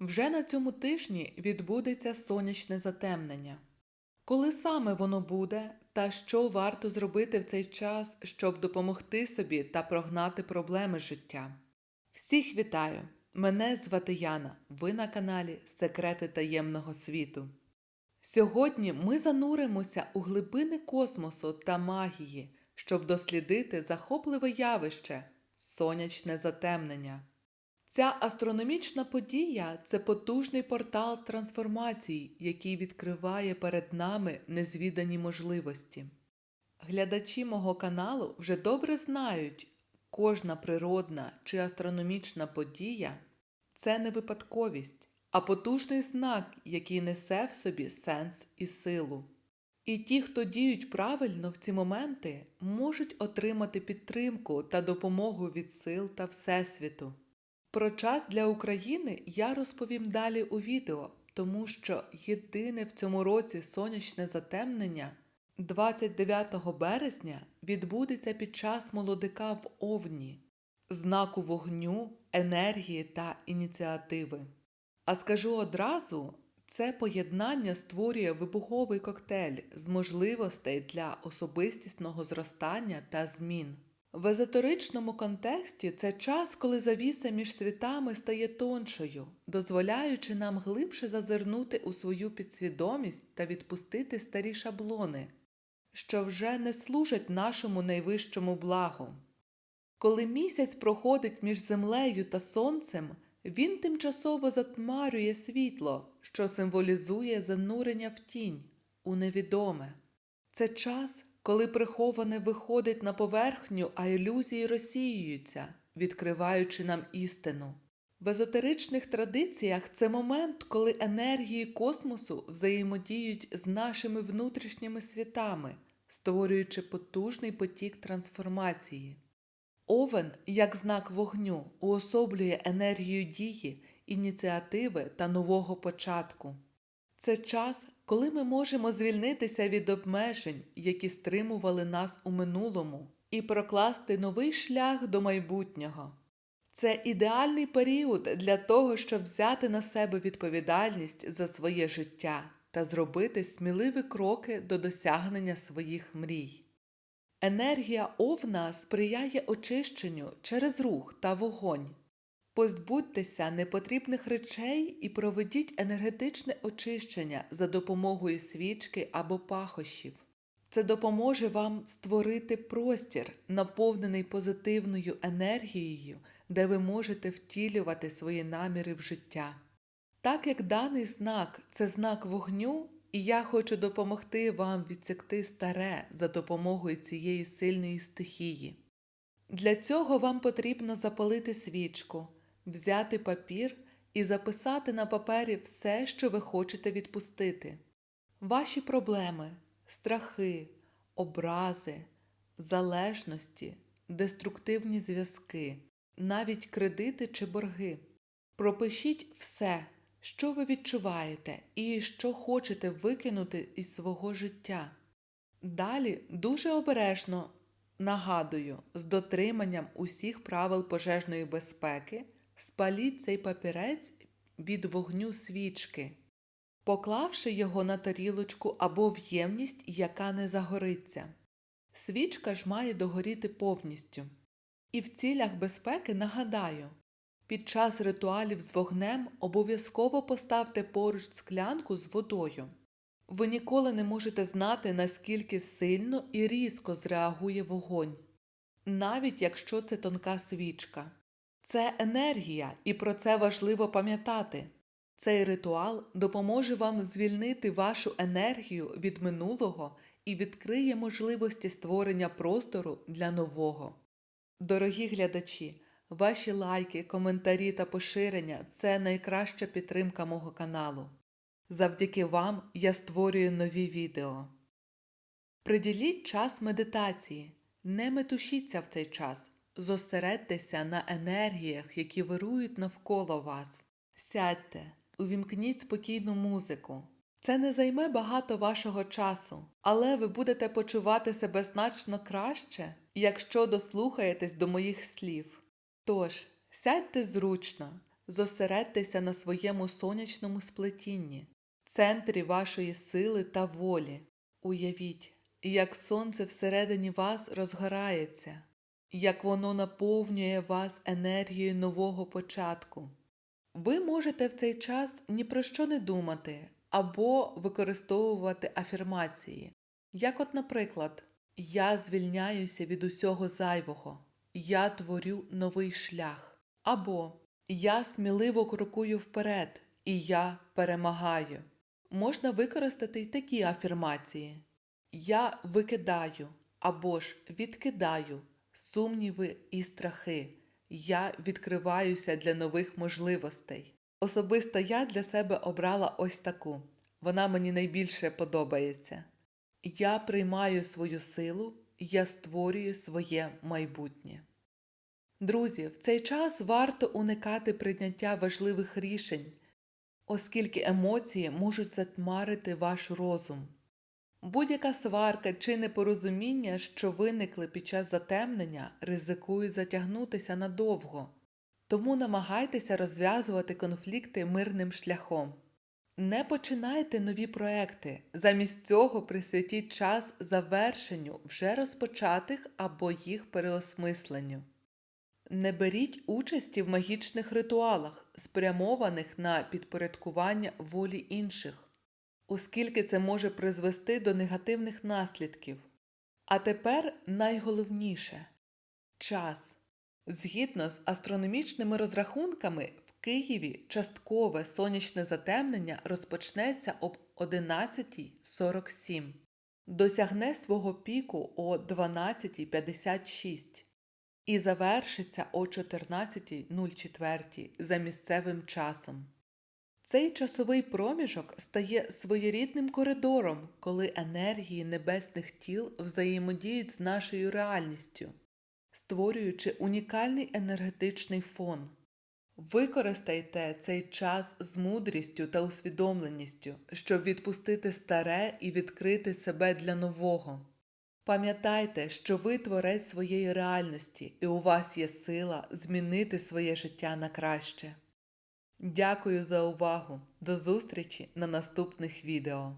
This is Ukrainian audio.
Вже на цьому тижні відбудеться сонячне затемнення. Коли саме воно буде, та що варто зробити в цей час, щоб допомогти собі та прогнати проблеми життя? Всіх вітаю! Мене звати Яна. Ви на каналі Секрети таємного світу. Сьогодні ми зануримося у глибини космосу та магії, щоб дослідити захопливе явище сонячне затемнення. Ця астрономічна подія це потужний портал трансформації, який відкриває перед нами незвідані можливості. Глядачі мого каналу вже добре знають, кожна природна чи астрономічна подія це не випадковість, а потужний знак, який несе в собі сенс і силу. І ті, хто діють правильно в ці моменти, можуть отримати підтримку та допомогу від сил та Всесвіту. Про час для України я розповім далі у відео, тому що єдине в цьому році сонячне затемнення 29 березня відбудеться під час молодика в Овні, знаку вогню, енергії та ініціативи. А скажу одразу, це поєднання створює вибуховий коктейль з можливостей для особистісного зростання та змін. В езотеричному контексті це час, коли завіса між світами стає тоншою, дозволяючи нам глибше зазирнути у свою підсвідомість та відпустити старі шаблони, що вже не служать нашому найвищому благу. Коли місяць проходить між землею та сонцем, він тимчасово затмарює світло, що символізує занурення в тінь, у невідоме. Це час, коли приховане виходить на поверхню, а ілюзії розсіюються, відкриваючи нам істину. В езотеричних традиціях це момент, коли енергії космосу взаємодіють з нашими внутрішніми світами, створюючи потужний потік трансформації. Овен, як знак вогню, уособлює енергію дії, ініціативи та нового початку. Це час, коли ми можемо звільнитися від обмежень, які стримували нас у минулому, і прокласти новий шлях до майбутнього. Це ідеальний період для того, щоб взяти на себе відповідальність за своє життя та зробити сміливі кроки до досягнення своїх мрій. Енергія овна сприяє очищенню через рух та вогонь. Позбудьтеся непотрібних речей і проведіть енергетичне очищення за допомогою свічки або пахощів. Це допоможе вам створити простір, наповнений позитивною енергією, де ви можете втілювати свої наміри в життя. Так як даний знак це знак вогню, і я хочу допомогти вам відсекти старе за допомогою цієї сильної стихії. Для цього вам потрібно запалити свічку, взяти папір і записати на папері все, що ви хочете відпустити. Ваші проблеми, страхи, образи, залежності, деструктивні зв'язки, навіть кредити чи борги. Пропишіть все, що ви відчуваєте і що хочете викинути із свого життя. Далі дуже обережно нагадую, з дотриманням усіх правил пожежної безпеки спаліть цей папірець від вогню свічки, поклавши його на тарілочку або в ємність, яка не загориться. Свічка ж має догоріти повністю. І в цілях безпеки нагадаю, під час ритуалів з вогнем обов'язково поставте поруч склянку з водою. Ви ніколи не можете знати, наскільки сильно і різко зреагує вогонь, навіть якщо це тонка свічка. Це енергія, і про це важливо пам'ятати. Цей ритуал допоможе вам звільнити вашу енергію від минулого і відкриє можливості створення простору для нового. Дорогі глядачі, ваші лайки, коментарі та поширення це найкраща підтримка мого каналу. Завдяки вам я створюю нові відео. Приділіть час медитації, не метушіться в цей час, зосередьтеся на енергіях, які вирують навколо вас. Сядьте, увімкніть спокійну музику. Це не займе багато вашого часу, але ви будете почувати себе значно краще, якщо дослухаєтесь до моїх слів. Тож, сядьте зручно, зосередьтеся на своєму сонячному сплетінні, центрі вашої сили та волі. Уявіть, як сонце всередині вас розгорається, як воно наповнює вас енергією нового початку. Ви можете в цей час ні про що не думати або використовувати афірмації, як, от, наприклад, Я звільняюся від усього зайвого, я творю новий шлях, або Я сміливо крокую вперед, і я перемагаю. Можна використати й такі афірмації: Я викидаю або ж відкидаю сумніви і страхи. Я відкриваюся для нових можливостей. Особисто я для себе обрала ось таку. Вона мені найбільше подобається. Я приймаю свою силу, я створюю своє майбутнє. Друзі, в цей час варто уникати прийняття важливих рішень, оскільки емоції можуть затмарити ваш розум. Будь-яка сварка чи непорозуміння, що виникли під час затемнення, ризикують затягнутися надовго, тому намагайтеся розв'язувати конфлікти мирним шляхом. Не починайте нові проекти, замість цього присвятіть час завершенню вже розпочатих або їх переосмисленню. Не беріть участі в магічних ритуалах, спрямованих на підпорядкування волі інших оскільки це може призвести до негативних наслідків. А тепер найголовніше час. Згідно з астрономічними розрахунками, в Києві часткове сонячне затемнення розпочнеться об 11.47, досягне свого піку о 12.56 і завершиться о 14.04 за місцевим часом. Цей часовий проміжок стає своєрідним коридором, коли енергії небесних тіл взаємодіють з нашою реальністю, створюючи унікальний енергетичний фон. Використайте цей час з мудрістю та усвідомленістю, щоб відпустити старе і відкрити себе для нового. Пам'ятайте, що ви творець своєї реальності, і у вас є сила змінити своє життя на краще. Дякую за увагу! До зустрічі на наступних відео!